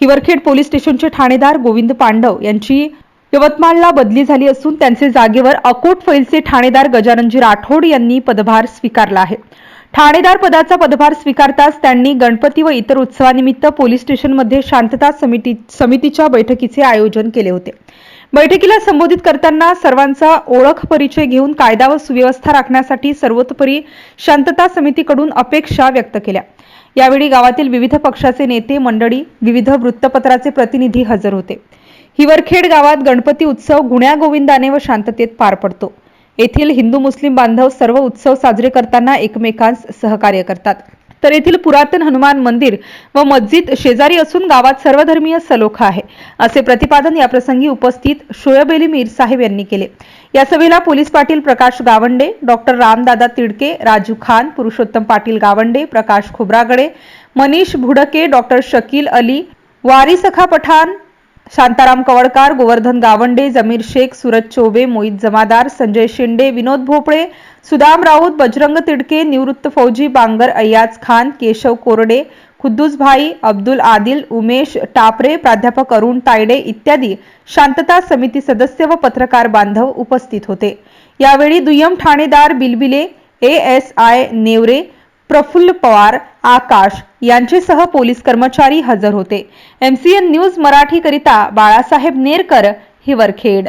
Hiwarkhed police स्टेशनचे ठाणेदार गोविंद पांडव यांची यवतमाळला बदली झाली असून त्यांचे जागेवर अकोट फैलचे ठाणेदार गजाननजी राठोड यांनी पदभार स्वीकारला आहे. ठाणेदार पदाचा पदभार स्वीकारताच त्यांनी गणपती व इतर उत्सवानिमित्त पोलीस स्टेशनमध्ये शांतता समिती समितीच्या बैठकीचे आयोजन केले होते. बैठकीला संबोधित करताना सर्वांचा ओळख परिचय घेऊन कायदा व सुव्यवस्था राखण्यासाठी सर्वतोपरी शांतता समितीकडून अपेक्षा व्यक्त केल्या. यावेळी गावातील विविध पक्षाचे नेते मंडळी विविध वृत्तपत्राचे प्रतिनिधी हजर होते. हिवरखेड गावात गणपती उत्सव गुण्या गोविंदाने व शांततेत पार पडतो. येथील हिंदू मुस्लिम बांधव सर्व उत्सव साजरे करताना एकमेकांस सहकार्य करतात. तर येथील पुरातन हनुमान मंदिर व मस्जिद शेजारी असून गावात सर्वधर्मीय सलोखा आहे. असे प्रतिपादन याप्रसंगी उपस्थित शोएब अली मीर साहेब यांनी केले. या सभेला police Patil Prakash Gawande doctor Ramdada Tidke Raju Khan Purushottam Patil Gawande Prakash Khobragade Manish Bhudke doctor Shakil Ali Wari Sakha Pathan Shantaram कवडकार Govardhan Gawande जमीर शेख सूरज चोबे मोहित जमादार संजय शिंदे विनोद भोपळे सुदाम राऊत बजरंग तिडके निवृत्त फौजी बांगर अय्याज खान केशव कोरडे खुद्दूस भाई अब्दुल आदिल उमेश टापरे प्राध्यापक अरुण तायडे इत्यादी शांतता समिती सदस्य व पत्रकार बांधव उपस्थित होते. यावेळी दुय्यम ठाणेदार Bilbile A S I Nevre Praful Pawar Akash यांचेसह police कर्मचारी हजर होते. एमसीएन न्यूज मराठीकरिता बाळासाहेब नेरकर हिवरखेड.